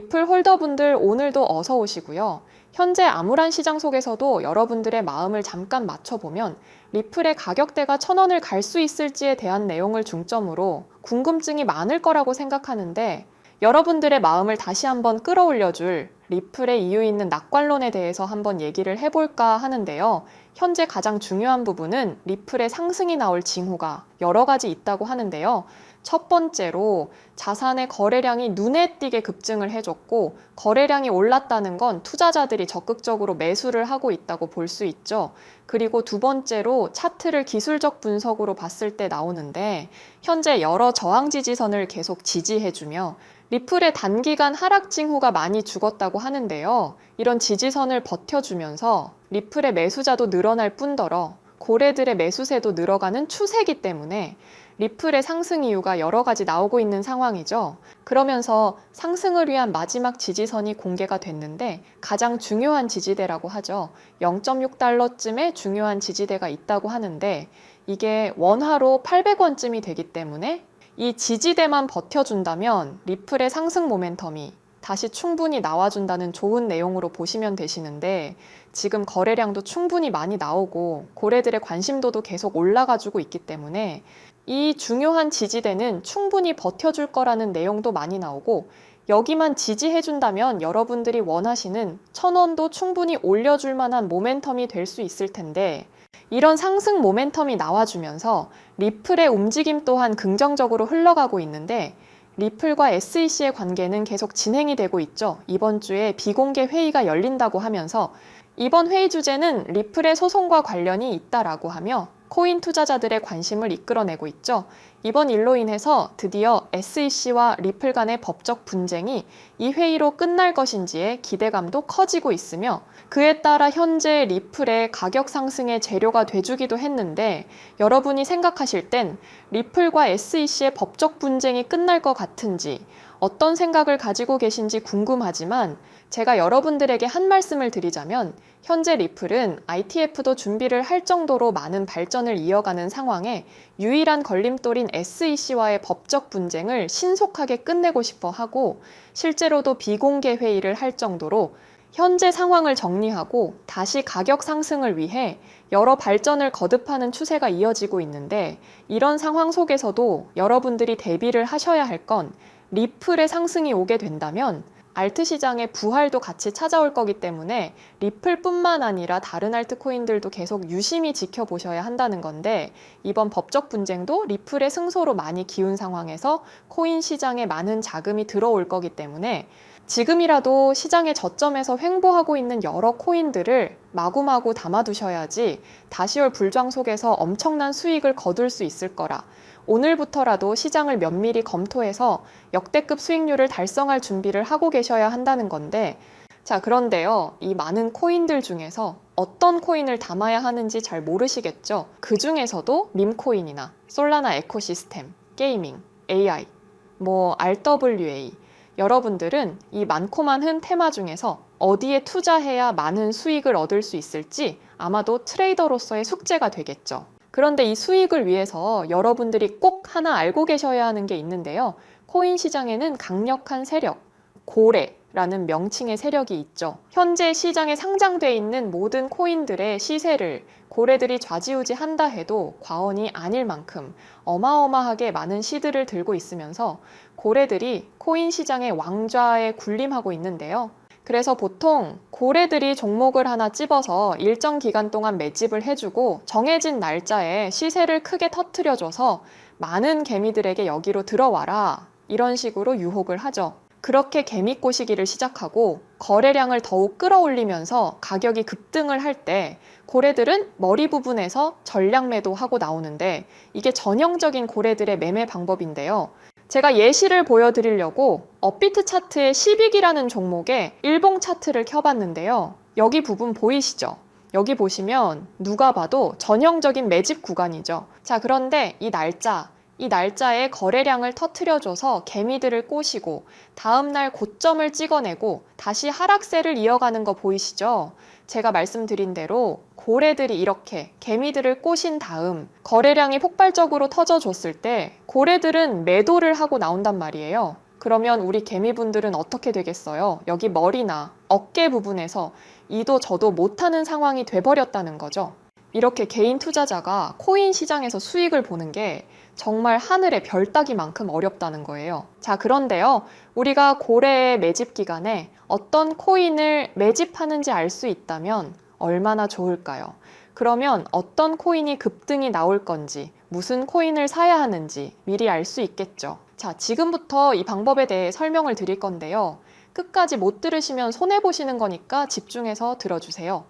리플 홀더분들 오늘도 어서 오시고요. 현재 암울한 시장 속에서도 여러분들의 마음을 잠깐 맞춰보면 리플의 가격대가 천 원을 갈 수 있을지에 대한 내용을 중점으로 궁금증이 많을 거라고 생각하는데 여러분들의 마음을 다시 한번 끌어올려줄 리플의 이유 있는 낙관론에 대해서 한번 얘기를 해볼까 하는데요. 현재 가장 중요한 부분은 리플의 상승이 나올 징후가 여러 가지 있다고 하는데요. 첫 번째로 자산의 거래량이 눈에 띄게 급증을 해줬고 거래량이 올랐다는 건 투자자들이 적극적으로 매수를 하고 있다고 볼 수 있죠. 그리고 두 번째로 차트를 기술적 분석으로 봤을 때 나오는데 현재 여러 저항 지지선을 계속 지지해주며 리플의 단기간 하락 징후가 많이 죽었다고 하는데요. 이런 지지선을 버텨주면서 리플의 매수자도 늘어날 뿐더러 고래들의 매수세도 늘어가는 추세이기 때문에 리플의 상승 이유가 여러 가지 나오고 있는 상황이죠. 그러면서 상승을 위한 마지막 지지선이 공개가 됐는데 가장 중요한 지지대라고 하죠. 0.6달러쯤의 중요한 지지대가 있다고 하는데 이게 원화로 800원쯤이 되기 때문에 이 지지대만 버텨준다면 리플의 상승 모멘텀이 다시 충분히 나와준다는 좋은 내용으로 보시면 되시는데 지금 거래량도 충분히 많이 나오고 고래들의 관심도도 계속 올라가지고 있기 때문에 이 중요한 지지대는 충분히 버텨줄 거라는 내용도 많이 나오고 여기만 지지해준다면 여러분들이 원하시는 천 원도 충분히 올려줄 만한 모멘텀이 될 수 있을 텐데 이런 상승 모멘텀이 나와주면서 리플의 움직임 또한 긍정적으로 흘러가고 있는데 리플과 SEC의 관계는 계속 진행이 되고 있죠. 이번 주에 비공개 회의가 열린다고 하면서 이번 회의 주제는 리플의 소송과 관련이 있다라고 하며 코인 투자자들의 관심을 이끌어내고 있죠. 이번 일로 인해서 드디어 SEC와 리플 간의 법적 분쟁이 이 회의로 끝날 것인지에 기대감도 커지고 있으며 그에 따라 현재 리플의 가격 상승의 재료가 돼주기도 했는데 여러분이 생각하실 땐 리플과 SEC의 법적 분쟁이 끝날 것 같은지 어떤 생각을 가지고 계신지 궁금하지만 제가 여러분들에게 한 말씀을 드리자면 현재 리플은 ITF도 준비를 할 정도로 많은 발전을 이어가는 상황에 유일한 걸림돌인 SEC와의 법적 분쟁을 신속하게 끝내고 싶어 하고 실제로도 비공개 회의를 할 정도로 현재 상황을 정리하고 다시 가격 상승을 위해 여러 발전을 거듭하는 추세가 이어지고 있는데 이런 상황 속에서도 여러분들이 대비를 하셔야 할 건 리플의 상승이 오게 된다면 알트 시장의 부활도 같이 찾아올 거기 때문에 리플뿐만 아니라 다른 알트 코인들도 계속 유심히 지켜보셔야 한다는 건데 이번 법적 분쟁도 리플의 승소로 많이 기운 상황에서 코인 시장에 많은 자금이 들어올 거기 때문에 지금이라도 시장의 저점에서 횡보하고 있는 여러 코인들을 마구마구 담아두셔야지 다시 올 불장 속에서 엄청난 수익을 거둘 수 있을 거라. 오늘부터라도 시장을 면밀히 검토해서 역대급 수익률을 달성할 준비를 하고 계셔야 한다는 건데, 자, 그런데요, 이 많은 코인들 중에서 어떤 코인을 담아야 하는지 잘 모르시겠죠? 그 중에서도 밈코인이나 솔라나 에코시스템, 게이밍, AI, 뭐 RWA, 여러분들은 이 많고 많은 테마 중에서 어디에 투자해야 많은 수익을 얻을 수 있을지 아마도 트레이더로서의 숙제가 되겠죠. 그런데 이 수익을 위해서 여러분들이 꼭 하나 알고 계셔야 하는 게 있는데요. 코인 시장에는 강력한 세력, 고래 라는 명칭의 세력이 있죠. 현재 시장에 상장돼 있는 모든 코인들의 시세를 고래들이 좌지우지 한다 해도 과언이 아닐 만큼 어마어마하게 많은 시드를 들고 있으면서 고래들이 코인 시장의 왕좌에 군림하고 있는데요. 그래서 보통 고래들이 종목을 하나 찝어서 일정 기간 동안 매집을 해주고 정해진 날짜에 시세를 크게 터트려줘서 많은 개미들에게 여기로 들어와라 이런 식으로 유혹을 하죠. 그렇게 개미 꼬시기를 시작하고 거래량을 더욱 끌어올리면서 가격이 급등을 할 때 고래들은 머리 부분에서 전량 매도하고 나오는데 이게 전형적인 고래들의 매매 방법인데요. 제가 예시를 보여드리려고 업비트 차트의 10익이라는 종목에 일봉 차트를 켜봤는데요. 여기 부분 보이시죠? 여기 보시면 누가 봐도 전형적인 매집 구간이죠. 자, 그런데 이 날짜, 이 날짜에 거래량을 터트려줘서 개미들을 꼬시고 다음날 고점을 찍어내고 다시 하락세를 이어가는 거 보이시죠? 제가 말씀드린 대로 고래들이 이렇게 개미들을 꼬신 다음 거래량이 폭발적으로 터져줬을 때 고래들은 매도를 하고 나온단 말이에요. 그러면 우리 개미분들은 어떻게 되겠어요? 여기 머리나 어깨 부분에서 이도 저도 못하는 상황이 돼버렸다는 거죠. 이렇게 개인 투자자가 코인 시장에서 수익을 보는 게 정말 하늘의 별 따기만큼 어렵다는 거예요. 자, 그런데요. 우리가 고래의 매집 기간에 어떤 코인을 매집하는지 알 수 있다면 얼마나 좋을까요? 그러면 어떤 코인이 급등이 나올 건지, 무슨 코인을 사야 하는지 미리 알 수 있겠죠. 자, 지금부터 이 방법에 대해 설명을 드릴 건데요. 끝까지 못 들으시면 손해보시는 거니까 집중해서 들어주세요.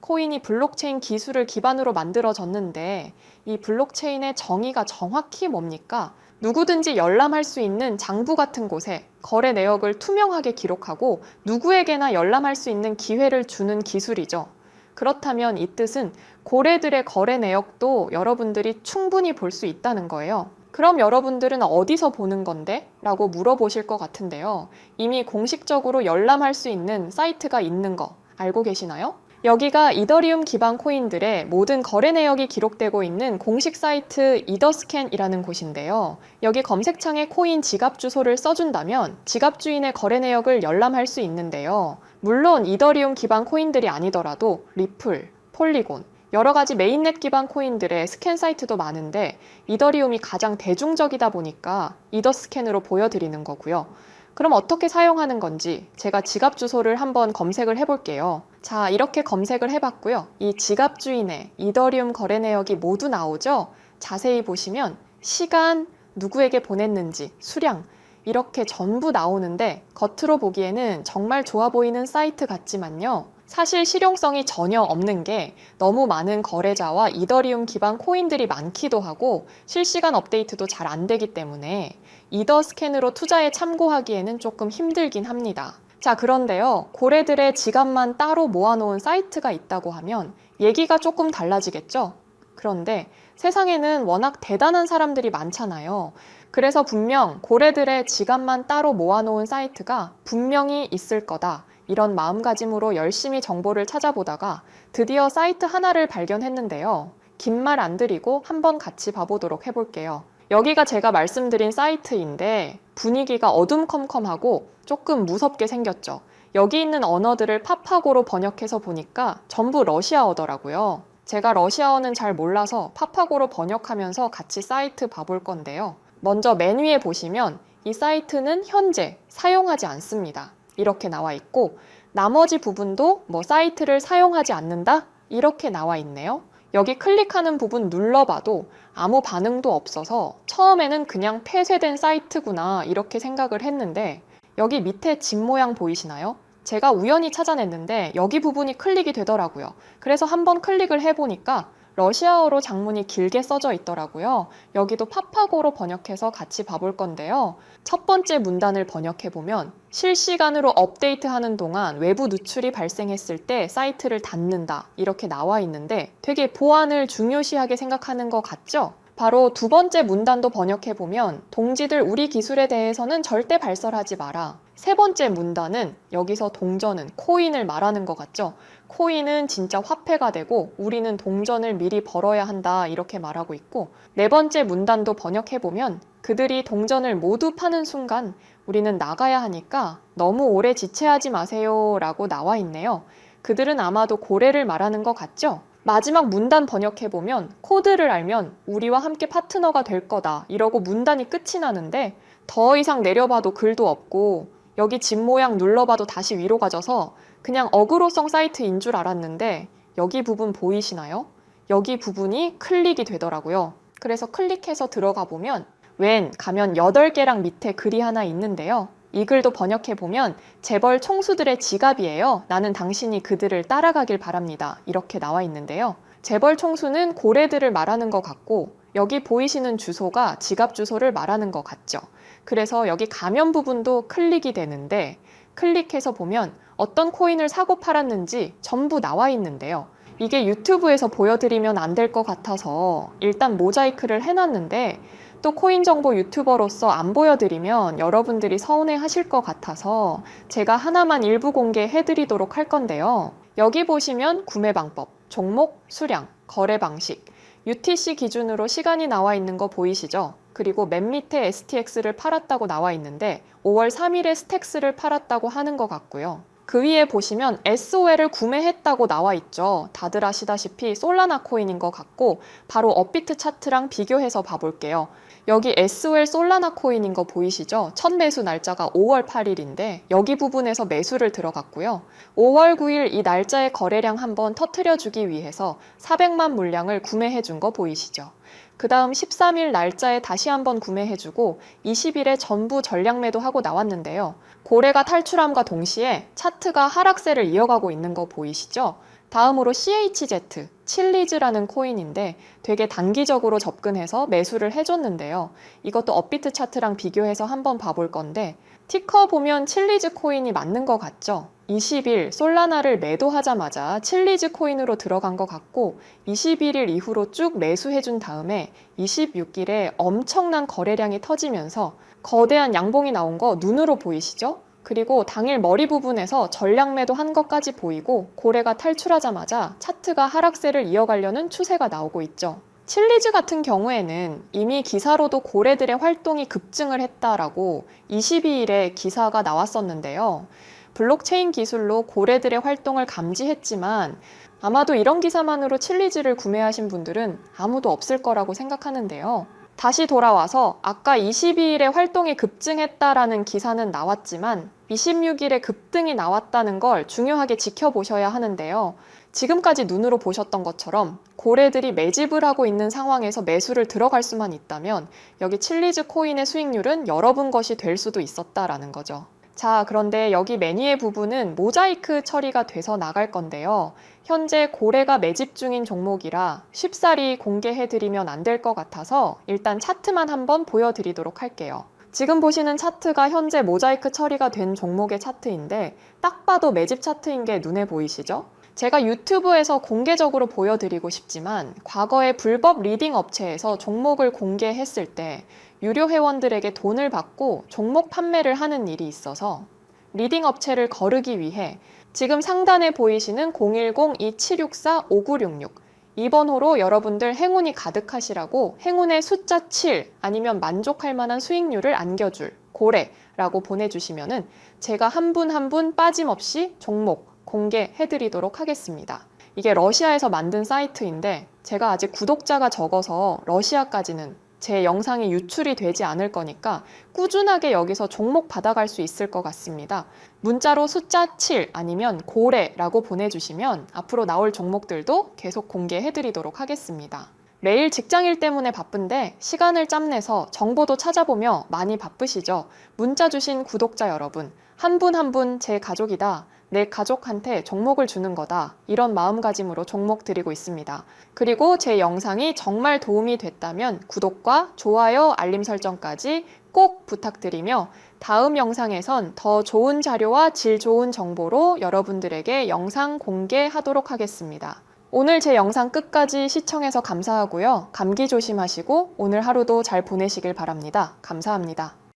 코인이 블록체인 기술을 기반으로 만들어졌는데 이 블록체인의 정의가 정확히 뭡니까? 누구든지 열람할 수 있는 장부 같은 곳에 거래 내역을 투명하게 기록하고 누구에게나 열람할 수 있는 기회를 주는 기술이죠. 그렇다면 이 뜻은 고래들의 거래 내역도 여러분들이 충분히 볼 수 있다는 거예요. 그럼 여러분들은 어디서 보는 건데? 라고 물어보실 것 같은데요. 이미 공식적으로 열람할 수 있는 사이트가 있는 거 알고 계시나요? 여기가 이더리움 기반 코인들의 모든 거래 내역이 기록되고 있는 공식 사이트 이더스캔이라는 곳인데요. 여기 검색창에 코인 지갑 주소를 써준다면 지갑 주인의 거래 내역을 열람할 수 있는데요. 물론 이더리움 기반 코인들이 아니더라도 리플, 폴리곤, 여러 가지 메인넷 기반 코인들의 스캔 사이트도 많은데 이더리움이 가장 대중적이다 보니까 이더스캔으로 보여드리는 거고요. 그럼 어떻게 사용하는 건지 제가 지갑 주소를 한번 검색을 해볼게요. 자, 이렇게 검색을 해봤고요. 이 지갑 주인의 이더리움 거래 내역이 모두 나오죠? 자세히 보시면 시간, 누구에게 보냈는지, 수량, 이렇게 전부 나오는데 겉으로 보기에는 정말 좋아 보이는 사이트 같지만요. 사실 실용성이 전혀 없는 게 너무 많은 거래자와 이더리움 기반 코인들이 많기도 하고 실시간 업데이트도 잘 안 되기 때문에 이더 스캔으로 투자에 참고하기에는 조금 힘들긴 합니다. 자, 그런데요. 고래들의 지갑만 따로 모아놓은 사이트가 있다고 하면 얘기가 조금 달라지겠죠? 그런데 세상에는 워낙 대단한 사람들이 많잖아요. 그래서 분명 고래들의 지갑만 따로 모아놓은 사이트가 분명히 있을 거다. 이런 마음가짐으로 열심히 정보를 찾아보다가 드디어 사이트 하나를 발견했는데요. 긴 말 안 드리고 한번 같이 봐보도록 해볼게요. 여기가 제가 말씀드린 사이트인데 분위기가 어둠컴컴하고 조금 무섭게 생겼죠. 여기 있는 언어들을 파파고로 번역해서 보니까 전부 러시아어더라고요. 제가 러시아어는 잘 몰라서 파파고로 번역하면서 같이 사이트 봐볼 건데요. 먼저 맨 위에 보시면 이 사이트는 현재 사용하지 않습니다. 이렇게 나와 있고 나머지 부분도 뭐 사이트를 사용하지 않는다? 이렇게 나와 있네요. 여기 클릭하는 부분 눌러봐도 아무 반응도 없어서 처음에는 그냥 폐쇄된 사이트구나 이렇게 생각을 했는데 여기 밑에 집 모양 보이시나요? 제가 우연히 찾아냈는데 여기 부분이 클릭이 되더라고요. 그래서 한번 클릭을 해보니까 러시아어로 장문이 길게 써져 있더라고요. 여기도 파파고로 번역해서 같이 봐볼 건데요. 첫 번째 문단을 번역해보면 실시간으로 업데이트하는 동안 외부 누출이 발생했을 때 사이트를 닫는다. 이렇게 나와 있는데 되게 보안을 중요시하게 생각하는 것 같죠? 바로 두 번째 문단도 번역해보면 동지들 우리 기술에 대해서는 절대 발설하지 마라. 세 번째 문단은 여기서 동전은 코인을 말하는 것 같죠? 코인은 진짜 화폐가 되고 우리는 동전을 미리 벌어야 한다 이렇게 말하고 있고 네 번째 문단도 번역해보면 그들이 동전을 모두 파는 순간 우리는 나가야 하니까 너무 오래 지체하지 마세요 라고 나와 있네요. 그들은 아마도 고래를 말하는 것 같죠? 마지막 문단 번역해보면 코드를 알면 우리와 함께 파트너가 될 거다 이러고 문단이 끝이 나는데 더 이상 내려봐도 글도 없고 여기 집 모양 눌러봐도 다시 위로 가져서 그냥 어그로성 사이트인 줄 알았는데 여기 부분 보이시나요? 여기 부분이 클릭이 되더라고요. 그래서 클릭해서 들어가 보면 웬 가면 8개랑 밑에 글이 하나 있는데요. 이 글도 번역해 보면 재벌 총수들의 지갑이에요. 나는 당신이 그들을 따라가길 바랍니다. 이렇게 나와 있는데요. 재벌 총수는 고래들을 말하는 것 같고 여기 보이시는 주소가 지갑 주소를 말하는 것 같죠. 그래서 여기 가면 부분도 클릭이 되는데 클릭해서 보면 어떤 코인을 사고 팔았는지 전부 나와 있는데요. 이게 유튜브에서 보여드리면 안 될 것 같아서 일단 모자이크를 해놨는데 또 코인 정보 유튜버로서 안 보여드리면 여러분들이 서운해 하실 것 같아서 제가 하나만 일부 공개해 드리도록 할 건데요. 여기 보시면 구매 방법, 종목, 수량, 거래 방식, UTC 기준으로 시간이 나와 있는 거 보이시죠? 그리고 맨 밑에 STX를 팔았다고 나와 있는데 5월 3일에 스택스를 팔았다고 하는 것 같고요. 그 위에 보시면 SOL을 구매했다고 나와 있죠. 다들 아시다시피 솔라나 코인인 것 같고 바로 업비트 차트랑 비교해서 봐볼게요. 여기 SOL 솔라나 코인인 거 보이시죠? 첫 매수 날짜가 5월 8일인데 여기 부분에서 매수를 들어갔고요. 5월 9일 이 날짜의 거래량 한번 터트려 주기 위해서 400만 물량을 구매해 준 거 보이시죠? 그 다음 13일 날짜에 다시 한번 구매해주고 20일에 전부 전량 매도 하고 나왔는데요. 고래가 탈출함과 동시에 차트가 하락세를 이어가고 있는 거 보이시죠? 다음으로 CHZ, 칠리즈라는 코인인데 되게 단기적으로 접근해서 매수를 해줬는데요. 이것도 업비트 차트랑 비교해서 한번 봐볼 건데 티커 보면 칠리즈 코인이 맞는 것 같죠? 20일 솔라나를 매도하자마자 칠리즈 코인으로 들어간 것 같고 21일 이후로 쭉 매수해준 다음에 26일에 엄청난 거래량이 터지면서 거대한 양봉이 나온 거 눈으로 보이시죠? 그리고 당일 머리 부분에서 전량 매도 한 것까지 보이고 고래가 탈출하자마자 차트가 하락세를 이어가려는 추세가 나오고 있죠. 칠리즈 같은 경우에는 이미 기사로도 고래들의 활동이 급증을 했다라고 22일에 기사가 나왔었는데요. 블록체인 기술로 고래들의 활동을 감지했지만 아마도 이런 기사만으로 칠리즈를 구매하신 분들은 아무도 없을 거라고 생각하는데요. 다시 돌아와서 아까 22일에 활동이 급증했다라는 기사는 나왔지만 26일에 급등이 나왔다는 걸 중요하게 지켜보셔야 하는데요. 지금까지 눈으로 보셨던 것처럼 고래들이 매집을 하고 있는 상황에서 매수를 들어갈 수만 있다면 여기 칠리즈 코인의 수익률은 여러분 것이 될 수도 있었다라는 거죠. 자, 그런데 여기 매니의 부분은 모자이크 처리가 돼서 나갈 건데요. 현재 고래가 매집 중인 종목이라 쉽사리 공개해드리면 안 될 것 같아서 일단 차트만 한번 보여드리도록 할게요. 지금 보시는 차트가 현재 모자이크 처리가 된 종목의 차트인데 딱 봐도 매집 차트인 게 눈에 보이시죠? 제가 유튜브에서 공개적으로 보여드리고 싶지만 과거에 불법 리딩 업체에서 종목을 공개했을 때 유료 회원들에게 돈을 받고 종목 판매를 하는 일이 있어서 리딩 업체를 거르기 위해 지금 상단에 보이시는 010-2764-5966 이 번 호로 여러분들 행운이 가득하시라고 행운의 숫자 7 아니면 만족할 만한 수익률을 안겨줄 고래라고 보내주시면은 제가 한 분 한 분 빠짐없이 종목 공개해드리도록 하겠습니다. 이게 러시아에서 만든 사이트인데 제가 아직 구독자가 적어서 러시아까지는 제 영상이 유출이 되지 않을 거니까 꾸준하게 여기서 종목 받아갈 수 있을 것 같습니다. 문자로 숫자 7 아니면 고래라고 보내주시면 앞으로 나올 종목들도 계속 공개해드리도록 하겠습니다. 매일 직장일 때문에 바쁜데 시간을 짬내서 정보도 찾아보며 많이 바쁘시죠? 문자 주신 구독자 여러분, 한 분 한 분 제 가족이다. 내 가족한테 종목을 주는 거다. 이런 마음가짐으로 종목 드리고 있습니다. 그리고 제 영상이 정말 도움이 됐다면 구독과 좋아요, 알림 설정까지 꼭 부탁드리며 다음 영상에선 더 좋은 자료와 질 좋은 정보로 여러분들에게 영상 공개하도록 하겠습니다. 오늘 제 영상 끝까지 시청해서 감사하고요. 감기 조심하시고 오늘 하루도 잘 보내시길 바랍니다. 감사합니다.